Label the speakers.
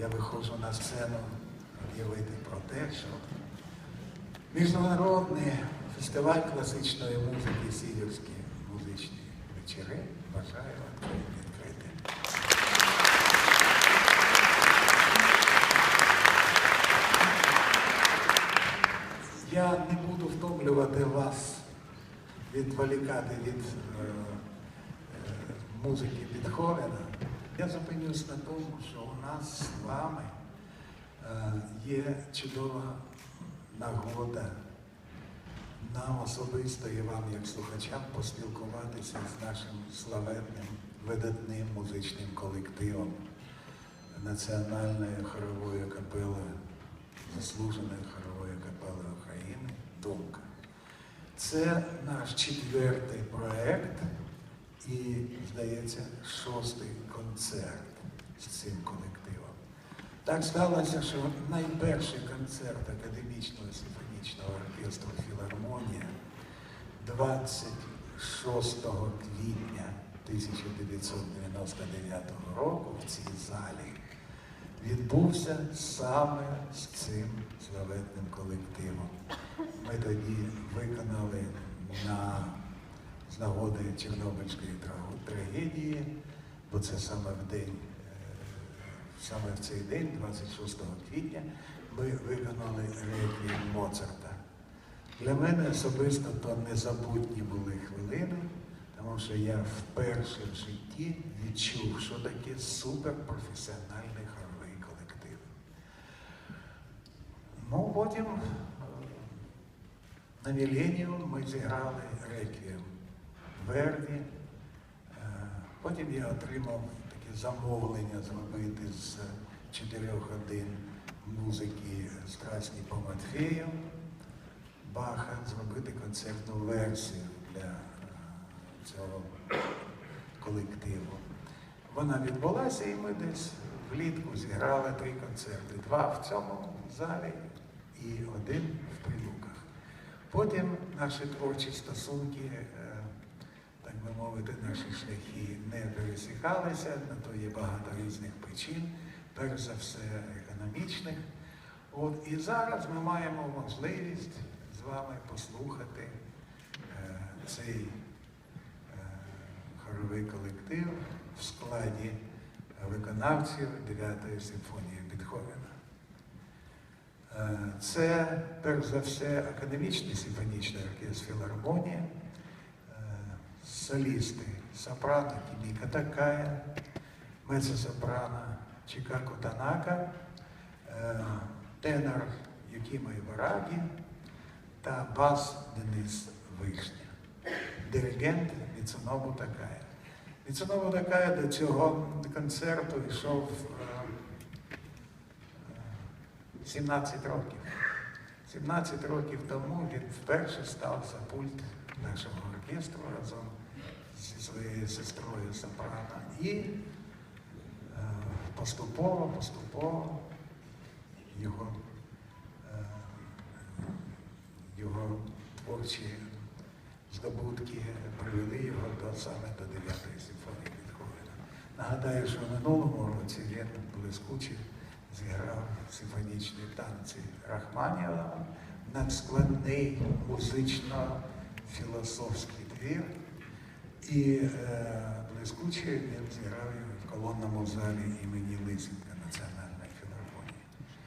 Speaker 1: я виходжу на сцену об'явити про те, що Міжнародний фестиваль класичної музики Сіверські музичні вечори бажаю відкрити. Я не буду втомлювати вас, відволікати від е, е, музики Бетховена. Я зупинюсь на тому, що у нас з вами е, є чудова нагода нам особисто і вам, як слухачам, поспілкуватися з нашим славетним видатним музичним колективом Національної хорової капели, заслуженої хорової капели України Думка. Це наш четвертий проект і, здається, шостий концерт з цим колективом. Так сталося, що найперший концерт академічного симфонічного оркестру Філармонія 26 квітня 1999 року в цій залі відбувся саме з цим славетним колективом. Ми тоді виконали на з нагоди Чорнобильської трагедії, бо це саме в день, е, саме в цей день, 26 квітня, ми виконали реквієм Моцарта. Для мене особисто то незабутні були хвилини, тому що я вперше в житті відчув, що таке суперпрофесіональний хоровий колектив. Ну, потім е, на Міленіум ми зіграли реквієм Верді. Е, Потім я отримав таке замовлення зробити з чотирьох годин музики Страсні по Матфею Баха, зробити концертну версію для е, цього колективу. Вона відбулася, і ми десь влітку зіграли три концерти. Два в цьому залі і один в Прилуках. Потім наші творчі стосунки, е, так би мовити, наші шляхи не пересікалися, на то є багато різних причин, перш за все економічних. От, і зараз ми маємо можливість з вами послухати е, цей е, хоровий колектив в складі виконавців 9-ї симфонії Бетховена. Е, Це, перш за все, академічний симфонічний оркестр філармонія, е, солісти сопрано Кіміка Такая, мецо-сопрано Чикако Танака, е, тенор Юкіма Ібарагі та бас Денис Вишня, диригент Міцунобу Такая. Міцунобу Такая до цього концерту йшов е, е, 17 років. 17 років тому він вперше став за пульт нашого оркестру разом зі своєю сестрою Сопрано. І е, поступово, поступово його, е, його творчі здобутки привели його до саме до 9-ї симфонії Бетховена. Нагадаю, що в минулому році він блискуче зіграв симфонічні танці Рахманіна, надскладний музично-філософський твір. І е, блискуче він зіграв в колонному залі імені Лисенка.